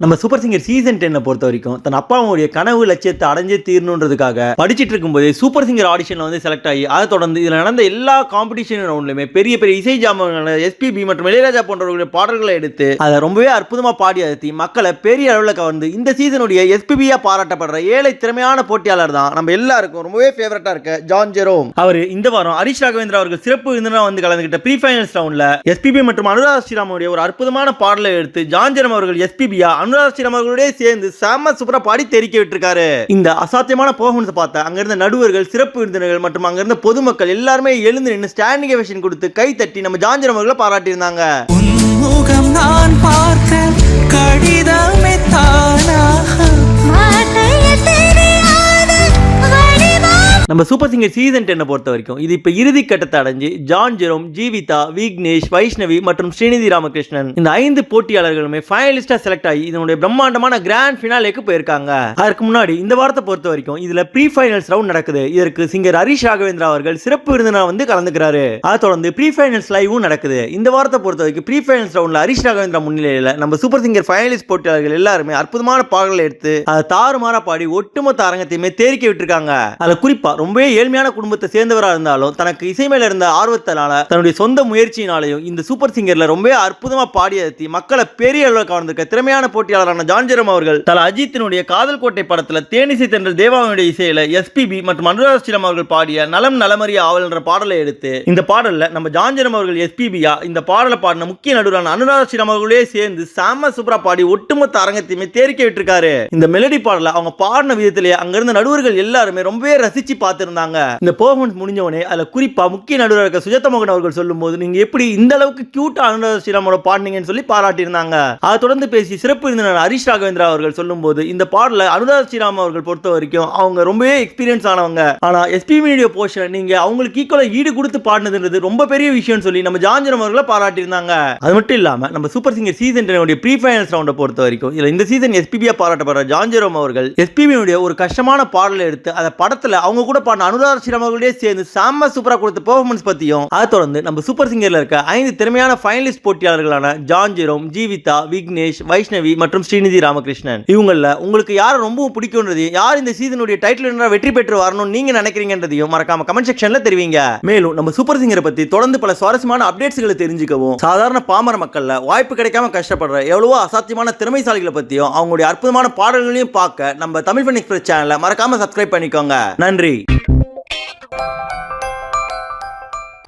நம்ம super singer season டென்னை பொறுத்த வரைக்கும் தன் அப்பாவுடைய கனவு லட்சியத்தை அடைஞ்சே தீரணுன்றதுக்காக படிச்சிட்டு இருக்கும்போது சூப்பர் சிங்கர் ஆடிஷனில் வந்து செலக்ட் ஆகி அதை தொடர்ந்து இதில் நடந்த எல்லா காம்படிஷன் ரவுண்ட்லையுமே பெரிய பெரிய இசை ஜாமங்களான எஸ்பிபி மற்றும் இளையராஜா போன்றவர்களுடைய பாடல்களை எடுத்து அதை ரொம்பவே அற்புதமாக பாடி அழுத்தி மக்களை பெரிய அளவில் கவர்ந்து இந்த சீசனுடைய எஸ்பிபியாக பாராட்டப்படுற ஏழை திறமையான போட்டியாளர் தான் நம்ம எல்லாருக்கும் ரொம்பவே ஃபேவரட்டாக இருக்க ஜான் ஜெரோம் அவர் இந்த வாரம் ஹரிஷ் ராகவேந்திரா அவர்கள் சிறப்பு விருந்தினராக வந்து கலந்துகிட்ட ப்ரீ ஃபைனல்ஸ் ரவுண்டில் எஸ்பிபி மற்றும் அனுராக் ஸ்ரீராமுடைய ஒரு அற்புதமான பாடலை எடுத்து ஜான் ஜெரோம் அவர்கள் எஸ்பிபியா அனுராக் ஸ்ரீராம் அவர்களோடய சேர்ந்து செம்ம சூப்பரா பாடி தெரிக்க விட்டுருக்காரு. இந்த அசாத்தியமான பெர்ஃபார்மன்ஸ் பார்த்த அங்கிருந்த நடுவர்கள் சிறப்பு விருந்தினர்கள் மற்றும் அங்கிருந்த பொதுமக்கள் எல்லாருமே எழுந்து நின்று ஸ்டாண்டிங் வெஷன் கொடுத்து கை தட்டி நம்ம ஜாஞ்சிரம் அவர்களை பாராட்டியிருந்தாங்க. முகம் நான் பார்த்த கடிதமே தான் நம்ம சூப்பர் சிங்கர் சீசன் டென்னை பொறுத்த வரைக்கும் இது இப்போ இறுதி கட்டத்தை அடைஞ்சு ஜான் ஜெரோம் ஜீவிதா விக்னேஷ் வைஷ்ணவி மற்றும் ஸ்ரீநிதி ராமகிருஷ்ணன் இந்த ஐந்து போட்டியாளர்களுமே ஃபைனலிஸ்டாக செலக்ட் ஆகி இதனுடைய பிரம்மாண்டமான கிராண்ட் ஃபினாலேக்கு போயிருக்காங்க. அதற்கு முன்னாடி இந்த வாரத்தை பொறுத்த வரைக்கும் இதில் ப்ரீ ஃபைனல்ஸ் ரவுண்ட் நடக்குது. இதற்கு சிங்கர் ஹரிஷ் ராகவேந்திரா அவர்கள் சிறப்பு விருந்தினர் வந்து கலந்துக்கிறாரு. அதை தொடர்ந்து ப்ரீ ஃபைனல்ஸ் லைவும் நடக்குது. இந்த வாரத்தை பொறுத்த வரைக்கும் ப்ரீ ஃபைனல்ஸ் ரவுண்ட்ல ஹரிஷ் ராகவேந்திரா முன்னிலையில் நம்ம சூப்பர் சிங்கர் ஃபைனலிஸ்ட் போட்டியாளர்கள் எல்லாருமே அற்புதமான பாடல்களை எடுத்து அதை தாறுமாறா பாடி ஒட்டுமொத்த அரங்கத்தையுமே தேரிக்க விட்டுருக்காங்க. அதில் குறிப்பாக ரொம்பவே ஏழ்மையான குடும்பத்தை சேர்ந்தவராக இருந்தாலும் தனக்கு இசை மேல இருந்த ஆர்வத்தினால தன்னுடைய சொந்த முயற்சியினாலையும் இந்த சூப்பர் சிங்கர்ல ரொம்பவே அற்புதமா பாடியத்தி மக்களை பெரிய அளவில் கவர்ந்திருக்க திறமையான போட்டியாளரான ஜான்ஜெரம் அவர்கள் தல அஜித்தினுடைய காதல் கோட்டை படத்துல தேனிசை தென்றல் தேவாவினுடைய இசையில எஸ்பிபி மற்றும் அனுராக் அவர்கள் பாடிய நலம் நலமறிய ஆவல் என்ற பாடலை எடுத்து இந்த பாடல்ல நம்ம ஜான்ஜெரம் அவர்கள் எஸ்பிபியா இந்த பாடலை பாடின முக்கிய நடுவரான அனுராக் அவர்களே சேர்ந்து சாம சூப்பரா பாடி ஒட்டுமொத்த அரங்கத்தையுமே தேரிக்க விட்டுருக்காரு. இந்த மெலடி பாடலை அவங்க பாடின விதத்திலேயே அங்கிருந்த நடுவர்கள் எல்லாருமே ரொம்பவே ரசிச்சு பார்த்துருந்தாங்க இந்த பெர்ஃபார்மன்ஸ் முடிஞ்ச உடனே குறிப்பாக முக்கிய நடுவராக இருக்க சுஜாதா மோகன் அவர்கள் சொல்லும்போது நீங்க எப்படி இந்த அளவுக்கு கியூட்டா அனுராக் ஸ்ரீராமோட பாடினீங்கன்னு சொல்லி பாராட்டியிருந்தாங்க. அதை தொடர்ந்து பேசி சிறப்பு விருந்தினர் ஹரிஷ் ராகவேந்திரா அவர்கள் சொல்லும்போது இந்த பாடல அனுராக் ஸ்ரீராம் அவர்கள் பொறுத்த வரைக்கும் அவங்க ரொம்பவே எக்ஸ்பீரியன்ஸ் ஆனவங்க. ஆனால் எஸ்பி மீடியோ போர்ஷன் நீங்கள் அவங்களுக்கு ஈக்குவலாக ஈடு கொடுத்து பாடினதுன்றது ரொம்ப பெரிய விஷயம்னு சொல்லி நம்ம ஜான்ஜனம் அவர்களை பாராட்டியிருந்தாங்க. அது மட்டும் இல்லாமல் நம்ம சூப்பர் சிங்கர் சீசன் டென்னுடைய ப்ரீ ஃபைனல்ஸ் ரவுண்டை பொறுத்த வரைக்கும் இதில் இந்த சீசன் எஸ்பிபியாக பாராட்டப்படுற ஜாஞ்சரோம் அவர்கள் எஸ்பிபியுடைய ஒரு கஷ்டமான பாடலை எடுத்து அதை படத்தில் அவங்க கூட பாடின அனுராக் ஸ்ரீராம் அவர்களே சேர்ந்து செம்ம சூப்பராக கொடுத்த பெர்ஃபார்மன்ஸ் பற்றியும் அதை தொடர்ந்து நம்ம சூப்பர் சிங்கரில் இருக்க ஐந்து திறமையான ஃபைனலிஸ்ட் போட்டியாளர்களான ஜான் ஜெரோம் ஜீவிதா விக்னேஷ் வைஷ்ணவி மற்றும் ஸ்ரீநிதி ராமகிருஷ்ணன். இவங்களில் உங்களுக்கு யாரை ரொம்பவும் பிடிக்கும்ன்றதையும் யார் இந்த சீசனுடைய டைட்டில் என்ன வெற்றி பெற்று வரணும்னு நீங்க நினைக்கிறீங்கன்றதையும் மறக்காம கமெண்ட் செக்ஷன்ல தெரிவிங்க. மேலும் நம்ம சூப்பர் சிங்கரை பத்தி தொடர்ந்து பல சுவாரஸ்யமான அப்டேட்ஸ்களை தெரிஞ்சுக்கவும் சாதாரண பாமர மக்கள்ல வாய்ப்பு கிடைக்காம கஷ்டப்படுற எவ்வளவோ அசாத்தியமான திறமைசாலிகளை பத்தியும் அவங்களுடைய அற்புதமான பாடல்களையும் பார்க்க நம்ம தமிழ் ஃபன் எக்ஸ்பிரஸ் சேனலை மறக்காம சப்ஸ்கிரைப் பண்ணிக்கோங்க. நன்றி.